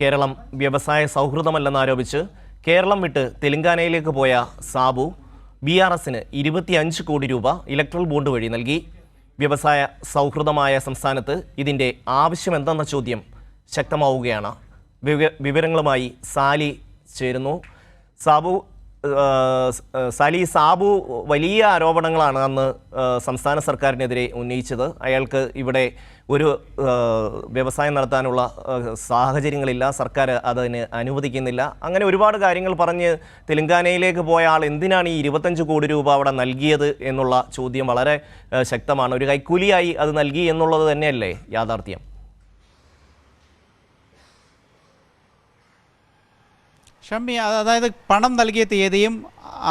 കേരളം വ്യവസായ സൗഹൃദമല്ലെന്നാരോപിച്ച് കേരളം വിട്ട് തെലങ്കാനയിലേക്ക് പോയ സാബു ബി ആർ എസിന് ഇരുപത്തിയഞ്ച് കോടി രൂപ ഇലക്ട്രൽ ബോണ്ട് വഴി നൽകി. വ്യവസായ സൗഹൃദമായ സംസ്ഥാനത്ത് ഇതിന്റെ ആവശ്യമെന്തെന്ന ചോദ്യം ശക്തമാവുകയാണ്. വിവരങ്ങളുമായി സാലി ചേരുന്നു. സാബു സാലി സാബു വലിയ ആരോപണങ്ങളാണ് അന്ന് സംസ്ഥാന സർക്കാരിനെതിരെ ഉന്നയിച്ചത്. അയാൾക്ക് ഇവിടെ ഒരു വ്യവസായം നടത്താനുള്ള സാഹചര്യങ്ങളില്ല. സർക്കാർ അതിന് അനുവദിക്കുന്നില്ല. അങ്ങനെ ഒരുപാട് കാര്യങ്ങൾ പറഞ്ഞ് തെലങ്കാനയിലേക്ക് പോയ ആൾ എന്തിനാണ് ഈ ഇരുപത്തഞ്ച് കോടി രൂപ അവിടെ നൽകിയത് എന്നുള്ള ചോദ്യം വളരെ ശക്തമാണ്. ഒരു കൈക്കൂലിയായി അത് നൽകി എന്നുള്ളത് തന്നെയല്ലേ യാഥാർത്ഥ്യം? ഷമ്മി അത് അതായത് പണം നൽകിയ തീയതിയും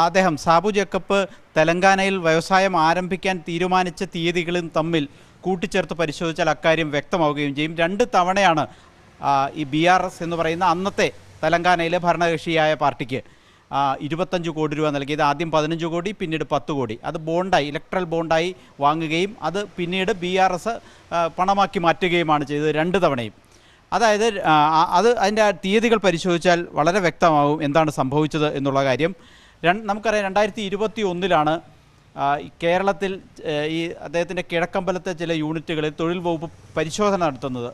അദ്ദേഹം സാബു ജേക്കബ് തെലങ്കാനയിൽ വ്യവസായം ആരംഭിക്കാൻ തീരുമാനിച്ച തീയതികളും തമ്മിൽ കൂട്ടിച്ചേർത്ത് പരിശോധിച്ചാൽ അക്കാര്യം വ്യക്തമാവുകയും ചെയ്യും. രണ്ട് തവണയാണ് ഈ ബി ആർ എസ് എന്ന് പറയുന്ന അന്നത്തെ തെലങ്കാനയിലെ ഭരണകക്ഷിയായ പാർട്ടിക്ക് ഇരുപത്തഞ്ച് കോടി രൂപ നൽകിയത്. ആദ്യം പതിനഞ്ച് കോടി പിന്നീട് പത്ത് കോടി. അത് ബോണ്ടായി ഇലക്ട്രൽ ബോണ്ടായി വാങ്ങുകയും അത് പിന്നീട് ബി ആർ എസ് പണമാക്കി മാറ്റുകയുമാണ് ചെയ്തത് രണ്ട് തവണയും. അതായത് അത് അതിന്റെ തീയതികൾ പരിശോധിച്ചാൽ വളരെ വ്യക്തമാവും എന്താണ് സംഭവിച്ചത് എന്നുള്ള കാര്യം. നമുക്കറിയാം രണ്ടായിരത്തി ഇരുപത്തി ഒന്നിലാണ് കേരളത്തിൽ ഈ അദ്ദേഹത്തിന്റെ കിഴക്കമ്പലത്തെ ചില യൂണിറ്റുകളിൽ തൊഴിൽ വകുപ്പ് പരിശോധന നടത്തുന്നത്.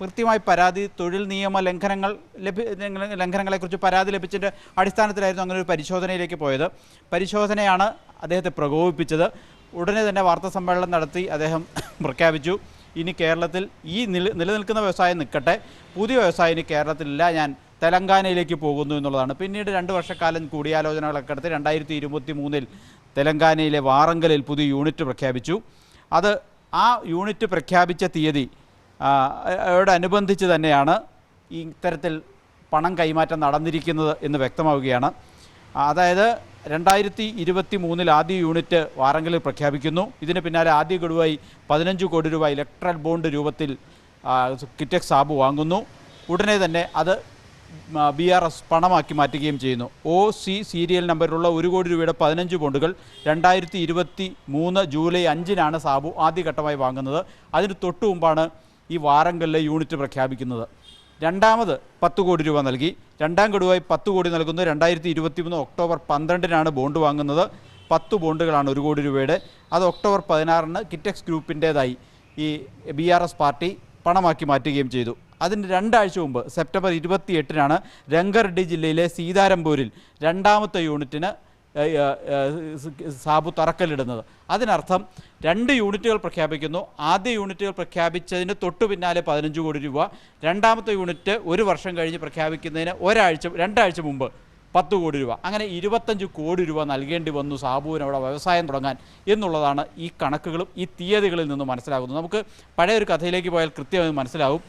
കൃത്യമായി പരാതി തൊഴിൽ നിയമ ലംഘനങ്ങൾ ലഭി ലംഘന- ലംഘനങ്ങളെക്കുറിച്ച് പരാതി ലഭിച്ചതിന്റെ അടിസ്ഥാനത്തിലായിരുന്നു അങ്ങനെ ഒരു പരിശോധനയിലേക്ക് പോയത്. പരിശോധനയാണ് അദ്ദേഹത്തെ പ്രകോപിപ്പിച്ചത്. ഉടനെ തന്നെ വാർത്താ സമ്മേളനം നടത്തി അദ്ദേഹം പ്രഖ്യാപിച്ചു. ഇനി കേരളത്തിൽ ഈ നില നിലനിൽക്കുന്ന വ്യവസായം നിൽക്കട്ടെ. പുതിയ വ്യവസായം ഇനി കേരളത്തിലില്ല. ഞാൻ തെലങ്കാനയിലേക്ക് പോകുന്നു എന്നുള്ളതാണ്. പിന്നീട് രണ്ട് വർഷക്കാലം കൂടിയാലോചനകളൊക്കെ നടത്തി രണ്ടായിരത്തി ഇരുപത്തി മൂന്നിൽ തെലങ്കാനയിലെ വാറങ്കലിൽ പുതിയ യൂണിറ്റ് പ്രഖ്യാപിച്ചു. അത് ആ യൂണിറ്റ് പ്രഖ്യാപിച്ച തീയതി യോടനുബന്ധിച്ച് തന്നെയാണ് ഇത്തരത്തിൽ പണം കൈമാറ്റം നടന്നിരിക്കുന്നത് എന്ന് വ്യക്തമാവുകയാണ്. അതായത് രണ്ടായിരത്തി ഇരുപത്തി മൂന്നിൽ ആദ്യ യൂണിറ്റ് വാറങ്കലിൽ പ്രഖ്യാപിക്കുന്നു. ഇതിന് പിന്നാലെ ആദ്യ ഗഡുവായി പതിനഞ്ച് കോടി രൂപ ഇലക്ട്രൽ ബോണ്ട് രൂപത്തിൽ കിറ്റക് സാബ് വാങ്ങുന്നു. ഉടനെ തന്നെ അത് ബി ആർ എസ് പണമാക്കി മാറ്റുകയും ചെയ്യുന്നു. ഒ സി സീരിയൽ നമ്പറിലുള്ള ഒരു കോടി രൂപയുടെ പതിനഞ്ച് ബോണ്ടുകൾ രണ്ടായിരത്തി ഇരുപത്തി മൂന്ന് ജൂലൈ അഞ്ചിനാണ് സാബു ആദ്യഘട്ടമായി വാങ്ങുന്നത്. അതിന് തൊട്ടു മുമ്പാണ് ഈ വാറങ്കലിലെ യൂണിറ്റ് പ്രഖ്യാപിക്കുന്നത്. രണ്ടാമത് പത്ത് കോടി രൂപ നൽകി. രണ്ടാം ഗഡുവായി പത്ത് കോടി നൽകുന്നത് രണ്ടായിരത്തി ഇരുപത്തി മൂന്ന് ഒക്ടോബർ പന്ത്രണ്ടിനാണ് ബോണ്ട് വാങ്ങുന്നത്. പത്ത് ബോണ്ടുകളാണ് ഒരു കോടി രൂപയുടെ. അത് ഒക്ടോബർ പതിനാറിന് കിറ്റക്സ് ഗ്രൂപ്പിന്റേതായി ഈ ബി ആർ എസ് പാർട്ടി പണമാക്കി മാറ്റുകയും ചെയ്തു. അതിന് രണ്ടാഴ്ച മുമ്പ് സെപ്റ്റംബർ ഇരുപത്തി എട്ടിനാണ് രംഗറെഡ്ഡി ജില്ലയിലെ സീതാരംപൂരിൽ രണ്ടാമത്തെ യൂണിറ്റിന് സാബു തറക്കല്ലിടുന്നത്. അതിനർത്ഥം രണ്ട് യൂണിറ്റുകൾ പ്രഖ്യാപിക്കുന്നു. ആദ്യ യൂണിറ്റുകൾ പ്രഖ്യാപിച്ചതിന് തൊട്ടു പിന്നാലെ പതിനഞ്ച് കോടി രൂപ. രണ്ടാമത്തെ യൂണിറ്റ് ഒരു വർഷം കഴിഞ്ഞ് പ്രഖ്യാപിക്കുന്നതിന് ഒരാഴ്ച രണ്ടാഴ്ച മുമ്പ് പത്ത് കോടി രൂപ. അങ്ങനെ ഇരുപത്തഞ്ച് കോടി രൂപ നൽകേണ്ടി വന്നു സാബുവിന് അവിടെ വ്യവസായം തുടങ്ങാൻ എന്നുള്ളതാണ് ഈ കണക്കുകളും ഈ തീയതികളിൽ നിന്നും മനസ്സിലാകുന്നത്. നമുക്ക് പഴയ ഒരു കഥയിലേക്ക് പോയാൽ കൃത്യമായി മനസ്സിലാവും.